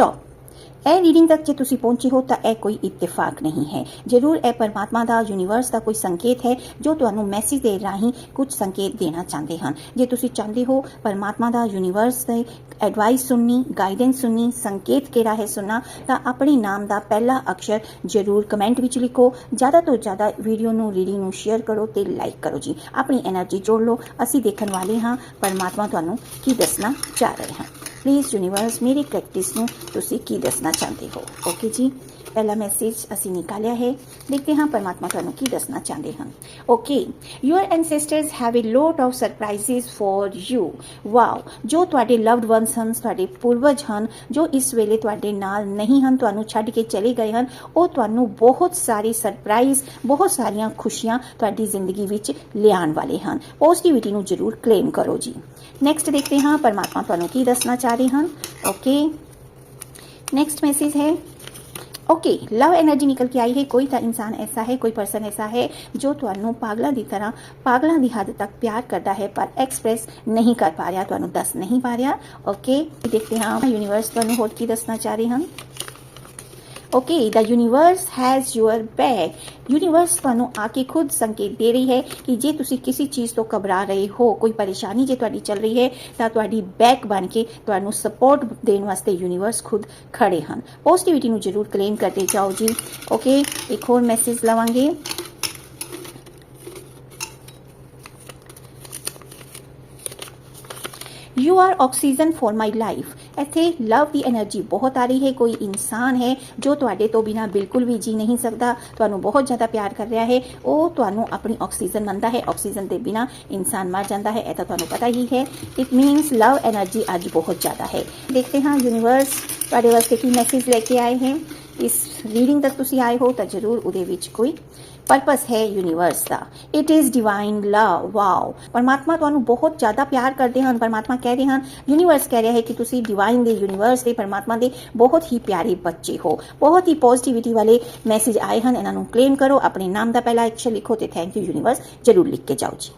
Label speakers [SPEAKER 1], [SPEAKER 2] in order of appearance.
[SPEAKER 1] Stop ਇਹ reading ਤੱਕ ਜੇ ਤੁਸੀਂ ਪਹੁੰਚੇ ਹੋ ਤਾਂ ਇਹ ਕੋਈ ਇਤਫਾਕ ਨਹੀਂ ਹੈ। ਜ਼ਰੂਰ ਇਹ ਪਰਮਾਤਮਾ ਦਾ ਯੂਨੀਵਰਸ ਦਾ ਕੋਈ ਸੰਕੇਤ ਹੈ ਜੋ ਤੁਹਾਨੂੰ ਮੈਸੇਜ ਦੇ ਰਾਹੀਂ ਕੁਝ ਸੰਕੇਤ ਦੇਣਾ ਚਾਹੁੰਦੇ ਹਨ। ਜੇ ਤੁਸੀਂ ਚਾਹੁੰਦੇ ਹੋ ਪਰਮਾਤਮਾ ਦਾ ਯੂਨੀਵਰਸ ਦੇ ਐਡਵਾਈਸ ਸੁਣਨੀ ਗਾਈਡੈਂਸ ਸੁਣਨੀ, ਸੰਕੇਤ ਕਿਹੜਾ ਹੈ ਸੁਣਨਾ, ਤਾਂ ਆਪਣੇ ਨਾਮ ਦਾ ਪਹਿਲਾ ਅਕਸ਼ਰ ਜ਼ਰੂਰ ਕਮੈਂਟ ਵਿੱਚ ਲਿਖੋ। ਜ਼ਿਆਦਾ ਤੋਂ ਜ਼ਿਆਦਾ ਵੀਡੀਓ ਨੂੰ ਰੀਡਿੰਗ ਨੂੰ ਸ਼ੇਅਰ ਕਰੋ ਤੇ ਲਾਈਕ ਕਰੋ ਜੀ। ਆਪਣੀ એનર્ਜੀ ਜੋੜ ਲਓ। ਅਸੀਂ ਦੇਖਣ ਵਾਲੇ ਹਾਂ ਪਰਮਾਤਮਾ ਤੁਹਾਨੂੰ ਕੀ ਦੱਸਣਾ ਚਾਹ ਰਹੇ ਹਨ। ਪਲੀਜ਼ ਯੂਨੀਵਰਸ ਮੇਰੀ ਪ੍ਰੈਕਟਿਸ ਨੂੰ ਤੁਸੀਂ ਕੀ ਦੱਸਣਾ ਚਾਹੁੰਦੇ ਹੋ ਓਕੇ ਜੀ ਪਹਿਲਾ ਮੈਸੇਜ ਅਸੀਂ ਨਿਕਾਲਿਆ ਹੈ ਦੇਖਦੇ ਹਾਂ ਪਰਮਾਤਮਾ ਤੁਹਾਨੂੰ ਕੀ ਦੱਸਣਾ ਚਾਹੁੰਦੇ ਹਨ okay your ancestors have a lot of surprises for you wow ਜੋ ਤੁਹਾਡੇ ਲਵਡ ਵਨਸ ਹਨ ਤੁਹਾਡੇ ਪੂਰਵਜ ਹਨ ਜੋ ਇਸ ਵੇਲੇ ਤੁਹਾਡੇ ਨਾਲ ਨਹੀਂ ਹਨ ਤੁਹਾਨੂੰ ਛੱਡ ਕੇ ਚਲੇ ਗਏ ਹਨ ਉਹ ਤੁਹਾਨੂੰ ਬਹੁਤ ਸਾਰੀ ਸਰਪ੍ਰਾਈਜ਼ ਬਹੁਤ ਸਾਰੀਆਂ ਖੁਸ਼ੀਆਂ ਤੁਹਾਡੀ ਜ਼ਿੰਦਗੀ ਵਿੱਚ ਲਿਆਉਣ ਵਾਲੇ ਹਨ ਪੋਜ਼ਿਟਿਵਿਟੀ ਨੂੰ ਜ਼ਰੂਰ ਕਲੇਮ ਕਰੋ ਜੀ ਨੈਕਸਟ ਦੇਖਦੇ ਹਾਂ ਪਰਮਾਤਮਾ ਤੁਹਾਨੂੰ ਕੀ ਦੱਸਣਾ ਚਾਹੁੰਦੇ जा रहे ओके नेक्स्ट मैसेज है। ओके लव एनर्जी निकल के आई है। कोई था इंसान ऐसा है, कोई पर्सन ऐसा है, जो तुम्हें पागलों की तरह, पागलों की हद तक प्यार करता है, पर एक्सप्रेस नहीं कर पा रहा तुम दस नहीं पा रहा। ओके देखते हैं यूनिवर्स तुम होट की दसना चाह रहे हैं okay the universe has your back universe ਤੁਹਾਨੂੰ ਆ ਕੇ ਖੁਦ ਸੰਕੇਤ ਦੇ ਰਹੀ ਹੈ ਕਿ ਜੇ ਤੁਸੀਂ ਕਿਸੇ ਚੀਜ਼ ਤੋਂ ਘਬਰਾ ਰਹੇ ਹੋ, ਕੋਈ ਪਰੇਸ਼ਾਨੀ ਜੇ ਤੁਹਾਡੀ ਚੱਲ ਰਹੀ ਹੈ, ਤਾਂ ਤੁਹਾਡੀ ਬੈਕ ਬਣ ਕੇ ਤੁਹਾਨੂੰ ਸਪੋਰਟ ਦੇਣ ਵਾਸਤੇ ਯੂਨੀਵਰਸ ਖੁਦ ਖੜੇ ਹਨ। ਪੋਜ਼ਿਟਿਵਿਟੀ ਨੂੰ ਜ਼ਰੂਰ ਕਲੇਮ ਕਰਦੇ ਜਾਓ ਜੀ। ਓਕੇ ਇੱਕ ਹੋਰ ਮੈਸੇਜ ਲਵਾਂਗੇ। You are oxygen for my life ਇੱਥੇ ਲਵ ਦੀ એનર્ਜੀ ਬਹੁਤ ਆ ਰਹੀ ਹੈ। ਕੋਈ ਇਨਸਾਨ ਹੈ ਜੋ ਤੁਹਾਡੇ ਤੋਂ ਬਿਨਾ ਬਿਲਕੁਲ ਵੀ ਜੀ ਨਹੀਂ ਸਕਦਾ। ਤੁਹਾਨੂੰ ਬਹੁਤ ਜ਼ਿਆਦਾ ਪਿਆਰ ਕਰ ਰਿਹਾ ਹੈ। ਉਹ ਤੁਹਾਨੂੰ ਆਪਣੀ ਆਕਸੀਜਨ ਮੰਨਦਾ ਹੈ। ਆਕਸੀਜਨ ਦੇ ਬਿਨਾ ਇਨਸਾਨ ਮਰ ਜਾਂਦਾ ਹੈ। ਇਹ ਤਾਂ ਤੁਹਾਨੂੰ ਪਤਾ ਹੀ ਹੈ। ਇਟ ਮੀਨਸ ਲਵ એનર્ਜੀ ਅੱਜ ਬਹੁਤ ਜ਼ਿਆਦਾ ਹੈ। ਦੇਖਦੇ ਹਾਂ ਯੂਨੀਵਰਸ ਤੁਹਾਡੇ ਵਾਸਤੇ ਕੀ ਮੈਸੇਜ ਲੈ ਕੇ ਆਏ ਹੈ। ਇਸ ਰੀਡਿੰਗ ਤੱਕ ਤੁਸੀਂ ਆਏ ਹੋ ਤਾਂ ਜ਼ਰੂਰ ਉਹਦੇ ਵਿੱਚ ਕੋਈ ਪਰਪਸ ਹੈ universe the. It is divine love wow ਪਰਮਾਤਮਾ ਤੁਹਾਨੂੰ ਬਹੁਤ ਜ਼ਿਆਦਾ ਪਿਆਰ ਕਰਦੇ ਹਨ, ਪਰਮਾਤਮਾ ਕਹਿ ਰਹੇ ਹਨ ਯੂਨੀਵਰਸ ਕਹਿ ਰਿਹਾ ਹੈ ਕਿ ਤੁਸੀਂ ਡਿਵਾਈਨ ਦੇ ਯੂਨੀਵਰਸ ਦੇ, ਪਰਮਾਤਮਾ ਦੇ ਬਹੁਤ ਹੀ ਪਿਆਰੇ ਬੱਚੇ ਹੋ। ਬਹੁਤ ਹੀ ਪੋਜ਼ਿਟਿਵਿਟੀ ਵਾਲੇ ਮੈਸੇਜ ਆਏ ਹਨ, ਇਹਨਾਂ ਨੂੰ ਕਲੇਮ ਕਰੋ, ਆਪਣੇ ਨਾਮ ਦਾ ਪਹਿਲਾ ਅਕਸ਼ਰ ਲਿਖੋ ਤੇ ਥੈਂਕ ਯੂ ਯੂਨੀਵਰਸ ਜਰੂਰ ਲਿਖ ਕੇ ਜਾਓ ਜੀ।